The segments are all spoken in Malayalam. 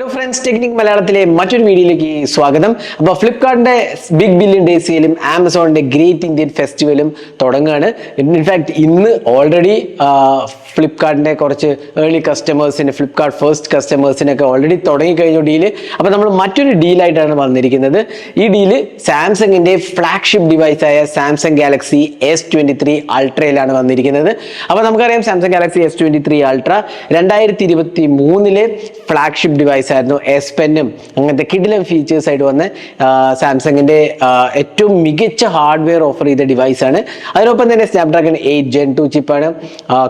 ഹലോ ഫ്രണ്ട്സ് ടെക്നിക് മലയാളത്തിലെ മറ്റൊരു വീഡിയോയിലേക്ക് സ്വാഗതം. അപ്പോൾ ഫ്ലിപ്കാർട്ടിന്റെ ബിഗ് ബില്യൺ ഡേ സെയിലും ആമസോണിന്റെ ഗ്രേറ്റ് ഇന്ത്യൻ ഫെസ്റ്റിവലും തുടങ്ങുകയാണ് ഇൻഫാക്ട് ഇന്ന് ഓൾറെഡി ഫ്ലിപ്കാർട്ടിന്റെ കുറച്ച് ഏർലി കസ്റ്റമേഴ്സിന് ഫ്ലിപ്കാർട്ട് ഫസ്റ്റ് കസ്റ്റമേഴ്സിനൊക്കെ ഓൾറെഡി തുടങ്ങിക്കഴിഞ്ഞു ഡീൽ അപ്പോൾ നമ്മൾ മറ്റൊരു ഡീലായിട്ടാണ് വന്നിരിക്കുന്നത്. ഈ ഡീൽ സാംസങ്ങിന്റെ flagship ഡിവൈസായ Samsung Galaxy S twenty three അൾട്രയിലാണ് വന്നിരിക്കുന്നത്. അപ്പോൾ നമുക്കറിയാം Samsung Galaxy S twenty three ultra രണ്ടായിരത്തി ഇരുപത്തി മൂന്നിലെ ഫ്ലാഗ്ഷിപ്പ് ഡിവൈസ് ആയിരുന്നു എസ് പെന്നും അങ്ങനത്തെ കിഡിലും ഫീച്ചേഴ്സ് ആയിട്ട് വന്ന സാംസങ്ങിന്റെ ഏറ്റവും മികച്ച ഹാർഡ്വെയർ ഓഫർ ചെയ്ത ആണ്. അതിനൊപ്പം തന്നെ Snapdragon eight gen two ചിപ്പാണ്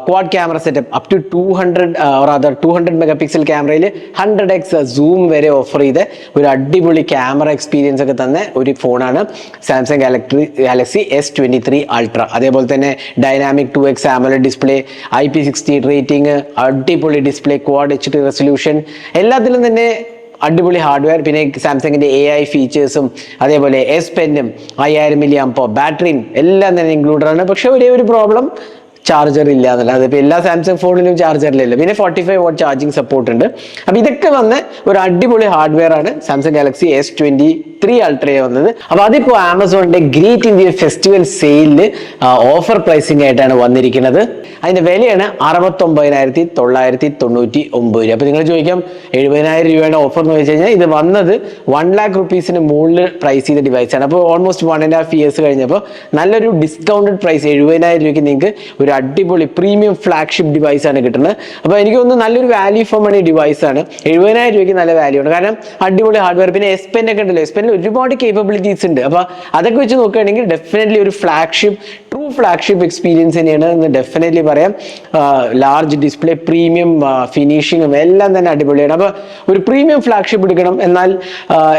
quad camera setup up to two hundred other two hundred megapixel ക്യാമറയിൽ ഹൺഡ്രഡ് എക്സ് സൂം വരെ ഓഫർ ചെയ്ത് ഒരു അടിപൊളി ക്യാമറ എക്സ്പീരിയൻസ് ഒക്കെ തന്ന ഒരു ഫോണാണ് Samsung Galaxy Galaxy S twenty three ultra അതേപോലെ തന്നെ dynamic two X AMOLED display I P sixty rating അടിപൊളി display quad H D resolution എല്ലാത്തിലും തന്നെ അടിപൊളി ഹാർഡ്വെയർ പിന്നെ സാംസങ്ങിന്റെ എ ഐ ഫീച്ചേഴ്സും അതേപോലെ എസ് പെന്നും അയ്യായിരം മില്ലി അമ്പോ ബാറ്ററിയും എല്ലാം തന്നെ ഇൻക്ലൂഡഡ് ആണ്. പക്ഷെ ഒരേ ഒരു പ്രോബ്ലം ചാർജർ ഇല്ല എന്നല്ല. അതിപ്പോൾ എല്ലാ സാംസങ് ഫോണിലും ചാർജർ ഇല്ലല്ലോ. പിന്നെ forty five watt charging support ഉണ്ട്. അപ്പോൾ ഇതൊക്കെ വന്ന് ഒരു അടിപൊളി ഹാർഡ്വെയർ ആണ് Samsung Galaxy S twenty three അൾട്രയെ വന്നത്. അപ്പോൾ അതിപ്പോൾ ആമസോണിന്റെ ഗ്രേറ്റ് ഇന്ത്യ ഫെസ്റ്റിവൽ സെയിലിൽ ഓഫർ പ്രൈസിംഗ് ആയിട്ടാണ് വന്നിരിക്കുന്നത്. അതിന്റെ വിലയാണ് അറുപത്തൊമ്പതിനായിരത്തി തൊള്ളായിരത്തി തൊണ്ണൂറ്റി ഒമ്പത് രൂപ. അപ്പോൾ നിങ്ങൾ ചോദിക്കാം എഴുപതിനായിരം രൂപയുടെ ഓഫർ എന്ന് വെച്ച് കഴിഞ്ഞാൽ ഇത് വന്നത് വൺ ലാക്ക് റുപ്പീസിന് മുകളിൽ പ്രൈസ് ചെയ്ത ഡിവൈസ് ആണ്. അപ്പോൾ almost one and half years കഴിഞ്ഞപ്പോൾ നല്ലൊരു ഡിസ്കൗണ്ടഡ് പ്രൈസ് എഴുപതിനായിരം രൂപയ്ക്ക് നിങ്ങൾക്ക് ഒരു അടിപൊളി പ്രീമിയം ഫ്ലാഗ്ഷിപ്പ് ഡിവൈസ് ആണ് കിട്ടുന്നത്. അപ്പോൾ എനിക്ക് തോന്നുന്നു നല്ലൊരു വാല്യൂ ഫോർ മണി ഡിവൈസ് ആണ്. എഴുപതിനായിരം രൂപയ്ക്ക് നല്ല വാല്യൂ ആണ്. കാരണം അടിപൊളി ഹാർഡ്വെയർ പിന്നെ എസ് പെൻ ഒക്കെ ഉണ്ടല്ലോ. എസ് പെന്നിൽ ഒരുപാട് കേപ്പബിലിറ്റീസ് ഉണ്ട്. അപ്പോൾ അതൊക്കെ വെച്ച് നോക്കുകയാണെങ്കിൽ ഡെഫിനറ്റ്ലി ഒരു ഫ്ലാഗ്ഷിപ്പ് ഫ്ലാഗ്ഷിപ്പ് എക്സ്പീരിയൻസ് തന്നെയാണ് എന്ന് ഡെഫിനറ്റ്ലി പറയാം. ലാർജ് ഡിസ്പ്ലേ പ്രീമിയം ഫിനിഷിങ്ങും എല്ലാം തന്നെ അടിപൊളിയാണ്. അപ്പോൾ ഒരു പ്രീമിയം ഫ്ലാഗ്ഷിപ്പ് എടുക്കണം. എന്നാൽ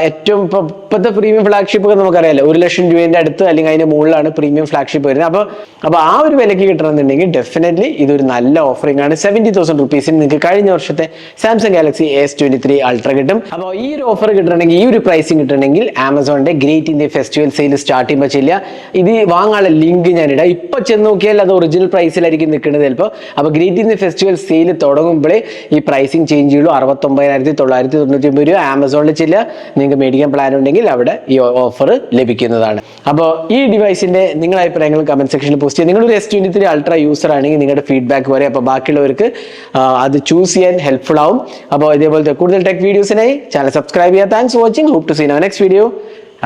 ഏറ്റവും ഇപ്പൊ ഇപ്പോഴത്തെ പ്രീമിയം ഫ്ലാഗ്ഷിപ്പ് ഒക്കെ നമുക്കറിയാലോ ഒരു ലക്ഷം രൂപേന്റെ അടുത്ത് അല്ലെങ്കിൽ അതിന്റെ മുകളിലാണ് പ്രീമിയം ഫ്ലാഗ്ഷിപ്പ് വരുന്നത്. അപ്പോൾ അപ്പോൾ ആ ഒരു വിലയ്ക്ക് കിട്ടണമെന്നുണ്ടെങ്കിൽ ഡെഫിനറ്റ്ലി ഇതൊരു നല്ല ഓഫറിംഗ് ആണ്. സെവന്റി തൗസൻഡ് റുപ്പീസിന് നിങ്ങൾക്ക് കഴിഞ്ഞ വർഷത്തെ Samsung Galaxy S twenty three ultra കിട്ടും. അപ്പോൾ ഈ ഒരു ഓഫർ കിട്ടണമെങ്കിൽ ഈ ഒരു പ്രൈസിങ് കിട്ടണമെങ്കിൽ ആമസോണിന്റെ great India festival sale start ചെയ്യുമ്പോൾ ചെല്ലുക. ഇത് വാങ്ങാനുള്ള ലിങ്ക് ഞാൻ ഇടാം ഇപ്പൊ ചെന്ന് നോക്കിയാൽ അത് ഒറിജിനൽ പ്രൈസിലായിരിക്കും നിൽക്കുന്നത് ചിലപ്പോൾ അപ്പോൾ ഗ്രേറ്റ് ഇന്ത്യ ഫെസ്റ്റിവൽ സെയിൽ തുടങ്ങുമ്പോഴേ ഈ പ്രൈസിങ് ചേഞ്ച് ചെയ്യുള്ളൂ. അറുപത്തൊമ്പതിനായിരത്തി തൊള്ളായിരത്തി തൊണ്ണൂറ്റി ഒമ്പത് രൂപ ആമസോണിൽ ചില നിങ്ങൾക്ക് മേടിക്കാൻ പ്ലാൻ ഉണ്ടെങ്കിൽ അവിടെ ഈ ഓഫർ ലഭിക്കുന്നതാണ്. അപ്പോൾ ഈ ഡിവൈസിന്റെ നിങ്ങളുടെ അഭിപ്രായങ്ങൾ കമന്റ് സെക്ഷനിൽ പോസ്റ്റ് ചെയ്യുക. നിങ്ങളൊരു S twenty three ultra user ആണെങ്കിൽ നിങ്ങളുടെ ഫീഡ്ബാക്ക് വരെ. അപ്പോൾ ബാക്കിയുള്ളവർക്ക് അത് ചൂസ് ചെയ്യാൻ ഹെൽപ്ഫുൾ ആവും. അപ്പോൾ ഇതേപോലത്തെ കൂടുതൽ ടെക് വീഡിയോസിനായി ചാനൽ സബ്സ്ക്രൈബ് ചെയ്യുക. Thanks watching hope to seen next video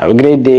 have a great day